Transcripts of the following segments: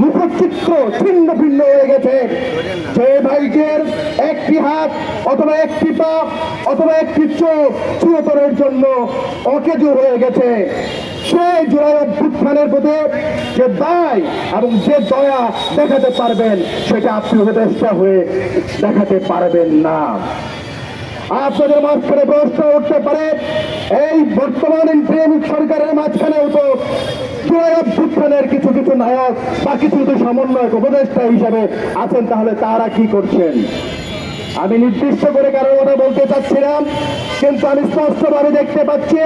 মুখচিত্র ছিন্ন ভিন্ন হয়ে গেছে। যে ভাইটির একটি হাত অথবা একটি পা অথবা একটি চোখ চিরতরের জন্য অকেজো হয়ে গেছে। সেই জোড়ায় প্রতি যে দায় এবং যে দয়া দেখাতে পারবেন, সেটা আপনি উপদেষ্টা হয়ে দেখাতে পারবেন না। আপনাদের মাঝখানে প্রশ্ন উঠতে পারে এই বর্তমান প্রেমিক সরকারের মাঝখানেও তো অভ্যুত্থানের কিছু কিছু নায়ক বা কিছু কিছু সমন্বয়ক উপদেষ্টা হিসাবে আছেন, তাহলে তারা কি করছেন? আমি নির্দিষ্ট করে কারোর কথা বলতে চাচ্ছিলাম কিন্তু আমি স্পষ্টভাবে দেখতে পাচ্ছি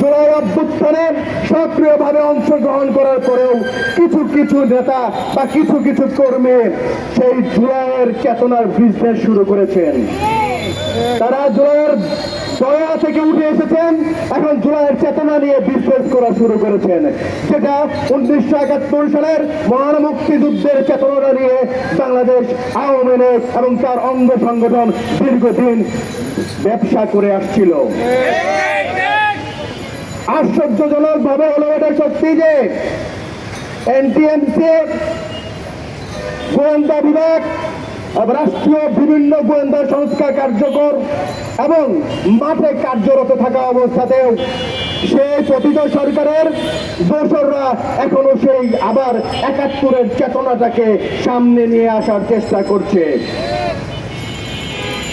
জুলাই অভ্যুত্থানে সক্রিয়ভাবে অংশগ্রহণ করার পরেও কিছু কিছু নেতা বা কিছু কিছু কর্মী সেই জুলাইয়ের চেতনার বিজনেস শুরু করেছেন। তারা জুলাইয়ের থেকে উঠে এসেছেন। এখন জুলাইয়ের চেতনা নিয়ে বিজনেস করা শুরু করেছেন। যেটা উনিশশো একাত্তর সালের মহান মুক্তিযুদ্ধের চেতনা নিয়ে বাংলাদেশ আওয়ামী লীগ এবং তার অঙ্গ সংগঠন দীর্ঘদিন ব্যবসা করে আসছিল। আশ্চর্যজনক ভাবে হলো এটা সত্যি যে এনটিএমসি গোয়েন্দা বিভাগ রাষ্ট্রীয় বিভিন্ন গোয়েন্দা সংস্থা কার্যকর এবং মাঠে কার্যরত থাকা অবস্থাতেও সে পতিত সরকারের দোসররা এখনও সেই আবার একাত্তরের চেতনাটাকে সামনে নিয়ে আসার চেষ্টা করছে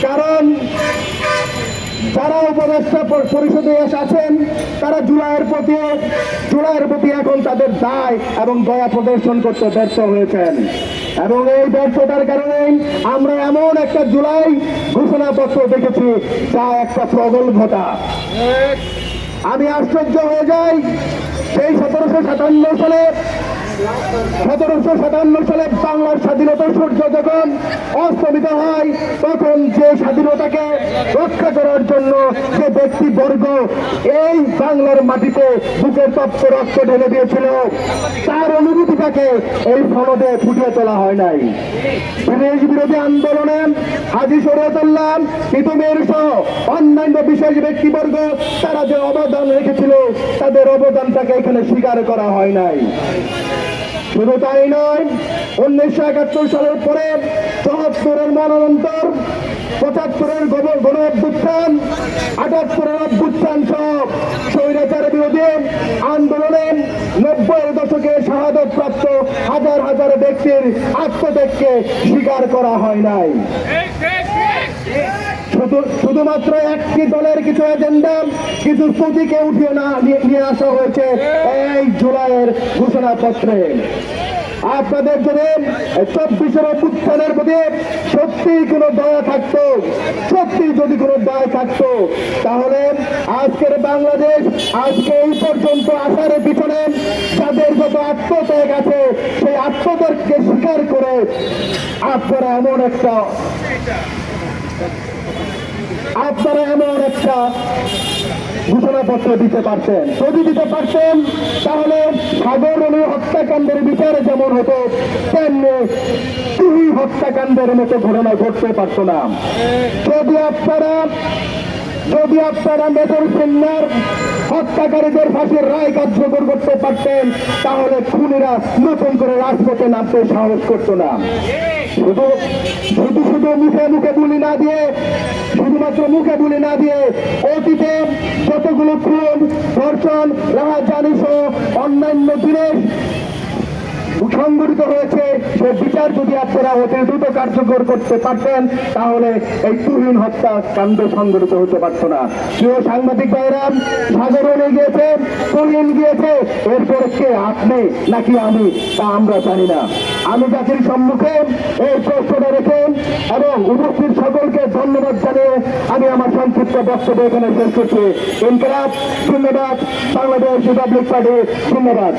কারণ যারা উপদেষ্টা পরিষদে এসে আছেন, তারা জুলাইয়ের প্রতি জুলাইয়ের প্রতি এখন তাদের দায় এবং দয়া প্রদর্শন করতে ব্যর্থ হয়েছেন। এবং এই ব্যর্থতার কারণে আমরা এমন একটা জুলাই ঘোষণাপত্র দেখেছি, যা একটা প্রগল্ভতা আমি আশ্চর্য হয়ে যাই, সেই সতেরোশো সাতান্ন সালে সতেরোশো সাতান্ন সালে বাংলার স্বাধীনতার সূর্য যখন অস্তমিত হয়, তখন যে স্বাধীনতাকে রক্ষা করার জন্য যে ব্যক্তিবর্গ এই বাংলার মাটিতে বুকের তপ্ত রক্ত ঢেলে দিয়েছিল, তার অনুভূতিটাকে এই ফলদে ফুটিয়ে তোলা হয় নাই। বিদেশ বিরোধী আন্দোলনে হাজি শরীয়তুল্লাহ, ইতুমের সহ অন্যান্য বিশেষ ব্যক্তিবর্গ, তারা যে অবদান রেখেছিল, তাদের অবদানটাকে এখানে স্বীকার করা হয় নাই। শুধু তাই নয় উনিশশো একাত্তর সালের পরে চুয়াত্তরের মনোনন্তর গণ- অভ্যুত্থান আটাত্তরের অভ্যুত্থান সব স্বৈরাচার বিরোধী আন্দোলনে নব্বই দশকে শাহাদত প্রাপ্ত হাজার হাজার ব্যক্তির আত্মত্যাগকে স্বীকার করা হয় নাই। শুধু, শুধুমাত্র একটি দলের কিছু এজেন্ডা কিছু স্মৃতিকে উঠিয়ে না নিয়ে আসা হয়েছে এই জুলাইয়ের ঘোষণাপত্রে। আপনাদের যদি চব্বিশের অভ্যুত্থানের প্রতি সত্যি কোনো দয়া থাকতো সত্যি যদি কোনো দয়া থাকতো, তাহলে আজকের বাংলাদেশ আজকে এই পর্যন্ত আসার পিছনে যাদের যত আত্মত্যাগ আছে, সেই আত্মত্যাগকে স্বীকার করে আপনারা এমন একটা আপনারা এমন একটা ঘোষণাপত্র দিতে পারতেন। যদি দিতে পারতেন, তাহলে সাগরণী হত্যাকাণ্ডের বিচারে যেমন হতো, তেমনি তুহি হত্যাকাণ্ডের মতো ঘটনা ঘটতে পারত না। যদি আপনারা যদি আপনারা মেজর সিন্নার হত্যাকারীদের ফাঁসির রায় কার্যকর করতে পারতেন, তাহলে খুনিরা নতুন করে রাজপথে নামতে সাহস করতো না। শুধু শুধু শুধু মুখে মুখে বুলি না দিয়ে, শুধুমাত্র মুখে বুলি না দিয়ে অতীতে যতগুলো খুন ধর্ষণ রাহাজানি সহ অন্যান্য জিনিস সংগঠিত হয়েছে সে বিচার যদি আপনারা অতি দ্রুত কার্যকর করতে পারতেন, তাহলে এই তুহিন হত্যা কাণ্ড সংগঠিত হতে পারত না। প্রিয় সাংবাদিক ভাইরাম সাগরণে গিয়েছে তুহিন গিয়েছে। এরপরে কে আপনি নাকি আমি, তা আমরা জানি না। আমি জাতির সম্মুখে এই প্রশ্নটা রেখে এবং উপস্থিত সকলকে ধন্যবাদ জানিয়ে আমি আমার সংক্ষিপ্ত বক্তব্য এখানে শেষ করছি। ইনকলাব ধন্যবাদ বাংলাদেশ রিপাবলিক পার্টি ধন্যবাদ